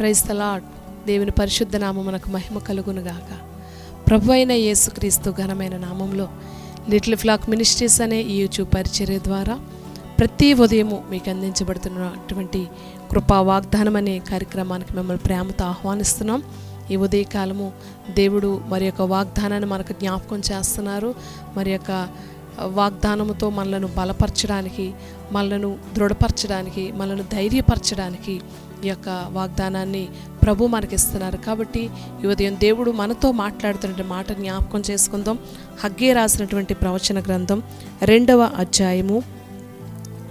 క్రైస్తలాడ్ దేవుని పరిశుద్ధ నామం మనకు మహిమ కలుగునుగాక. ప్రభు అయిన యేసుక్రీస్తు ఘనమైన నామంలో లిటిల్ ఫ్లాక్ మినిస్ట్రీస్ అనే ఈ యూట్యూబ్ పరిచర్య ద్వారా ప్రతి ఉదయము మీకు అందించబడుతున్నటువంటి కృపా వాగ్దానం అనే కార్యక్రమానికి మిమ్మల్ని ప్రేమతో ఆహ్వానిస్తున్నాం. ఈ ఉదయకాలము దేవుడు మరి యొక్క వాగ్దానాన్ని మనకు జ్ఞాపకం చేస్తున్నారు. మరి యొక్క వాగ్దానముతో మనలను బలపరచడానికి మనలను దృఢపరచడానికి మనలను ధైర్యపరచడానికి ఈ యొక్క వాగ్దానాన్ని ప్రభు మనకిస్తున్నారు. కాబట్టి ఈ ఉదయం దేవుడు మనతో మాట్లాడుతున్న మాట జ్ఞాపకం చేసుకుందాం. హగ్గే రాసినటువంటి ప్రవచన గ్రంథం రెండవ అధ్యాయము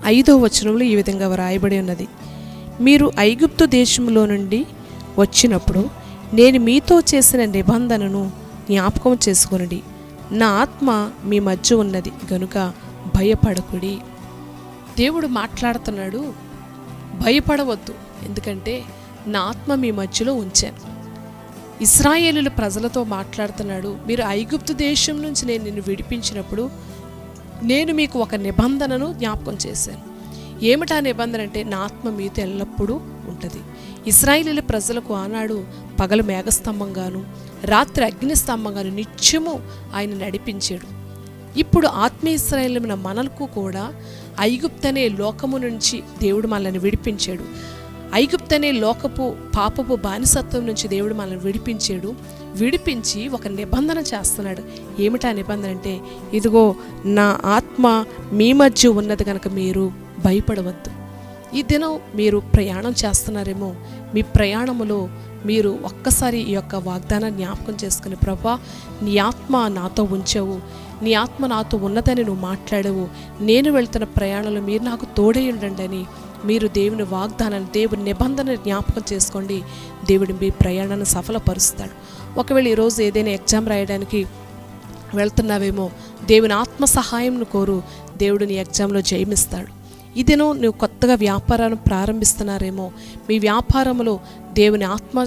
ఐదవ వచనంలో ఈ విధంగా వ్రాయబడి ఉన్నది. మీరు ఐగుప్తు దేశంలో నుండి వచ్చినప్పుడు నేను మీతో చేసిన నిబంధనను జ్ఞాపకం చేసుకునండి. నా ఆత్మ మీ మధ్య ఉన్నది గనుక భయపడకుడి. దేవుడు మాట్లాడుతున్నాడు భయపడవద్దు ఎందుకంటే నా ఆత్మ మీ మధ్యలో ఉంచాను. ఇస్రాయేలుల ప్రజలతో మాట్లాడుతున్నాడు మీరు ఐగుప్తు దేశం నుంచి నేను నిన్ను విడిపించినప్పుడు నేను మీకు ఒక నిబంధనను జ్ఞాపకం చేశాను. ఏమిటా నిబంధన అంటే నా ఆత్మ మీతో ఎల్లప్పుడూ ఉంటుంది. ఇస్రాయేలీల ప్రజలకు ఆనాడు పగలు మేఘస్తంభంగాను రాత్రి అగ్నిస్తంభంగాను నిత్యము ఆయన నడిపించాడు. ఇప్పుడు ఆత్మీయ మనలకు కూడా ఐగుప్తనే లోకము నుంచి దేవుడు మనల్ని విడిపించాడు. ఐగుప్తనే లోకపు పాపపు బానిసత్వం నుంచి దేవుడు మనల్ని విడిపించాడు. విడిపించి ఒక నిబంధన చేస్తున్నాడు. ఏమిటా నిబంధన అంటే ఇదిగో నా ఆత్మ మీ మధ్య ఉన్నది కనుక మీరు భయపడవద్దు. ఈ దినం మీరు ప్రయాణం చేస్తున్నారేమో మీ ప్రయాణములో మీరు ఒక్కసారి ఈ యొక్క వాగ్దానాన్ని జ్ఞాపకం చేసుకుని ప్రభా నీ ఆత్మ నాతో ఉంచవు. నీ ఆత్మ నాతో ఉన్నదని నువ్వు మాట్లాడవు. నేను వెళ్తున్న ప్రయాణంలో మీరు నాకు తోడై ఉండండి అని మీరు దేవుని వాగ్దానాన్ని దేవుని నిబంధన జ్ఞాపకం చేసుకోండి. దేవుడు మీ ప్రయాణాన్ని సఫలపరుస్తాడు. ఒకవేళ ఈరోజు ఏదైనా ఎగ్జామ్ రాయడానికి వెళ్తున్నావేమో దేవుని ఆత్మ సహాయంను కోరు. దేవుడిని ఎగ్జామ్లో జయమిస్తాడు. ఇదేనో నువ్వు కొత్తగా వ్యాపారాన్ని ప్రారంభిస్తున్నారేమో. మీ వ్యాపారంలో దేవుని ఆత్మ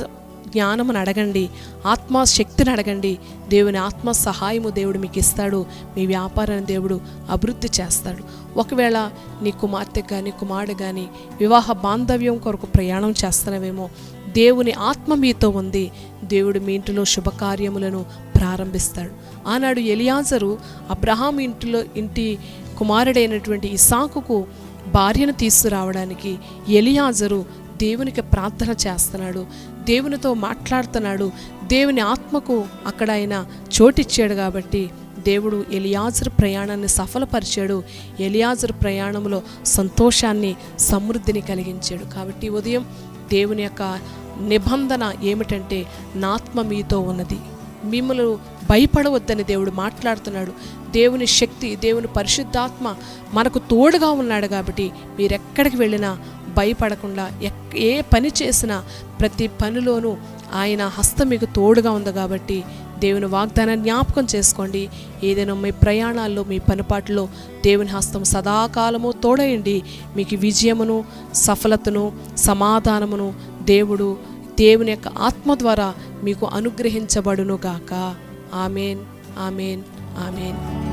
జ్ఞానమును అడగండి. ఆత్మ శక్తిని అడగండి. దేవుని ఆత్మ సహాయము దేవుడు మీకు ఇస్తాడు. మీ వ్యాపారాన్ని దేవుడు అభివృద్ధి చేస్తాడు. ఒకవేళ నీ కుమార్తె కానీ కుమారుడు కానీ వివాహ బాంధవ్యం కొరకు ప్రయాణం చేస్తున్నావేమో దేవుని ఆత్మ మీతో ఉంది. దేవుడు మీ ఇంటిలో శుభకార్యములను ప్రారంభిస్తాడు. ఆనాడు ఎలియాజరు అబ్రహాం ఇంటిలో ఇంటి కుమారుడైనటువంటి ఇసాకుకు భార్యను తీసుకురావడానికి ఎలియాజరు దేవునికి ప్రార్థన చేస్తున్నాడు దేవునితో మాట్లాడుతున్నాడు దేవుని ఆత్మకు అక్కడ ఆయన చోటిచ్చాడు కాబట్టి దేవుడు ఎలియాజర్ ప్రయాణాన్ని సఫలపరిచాడు. ఎలియాజర్ ప్రయాణంలో సంతోషాన్ని సమృద్ధిని కలిగించాడు. కాబట్టి ఉదయం దేవుని యొక్క నిబంధన ఏమిటంటే నాత్మ మీతో ఉన్నది. మిమ్మల్ని భయపడవద్దని దేవుడు మాట్లాడుతున్నాడు. దేవుని శక్తి దేవుని పరిశుద్ధాత్మ మనకు తోడుగా ఉన్నాడు కాబట్టి మీరెక్కడికి వెళ్ళినా భయపడకుండా ఎక్ ఏ పని చేసినా ప్రతి పనిలోనూ ఆయన హస్తం మీకు తోడుగా ఉంది కాబట్టి దేవుని వాగ్దానం జ్ఞాపకం చేసుకోండి. ఏదైనా మీ ప్రయాణాల్లో మీ పనిపాట్లో దేవుని హస్తం సదాకాలము తోడయండి. మీకు విజయమును సఫలతను సమాధానమును దేవుడు దేవుని యొక్క ఆత్మ ద్వారా మీకు అనుగ్రహించబడును గాక. Amen amen amen.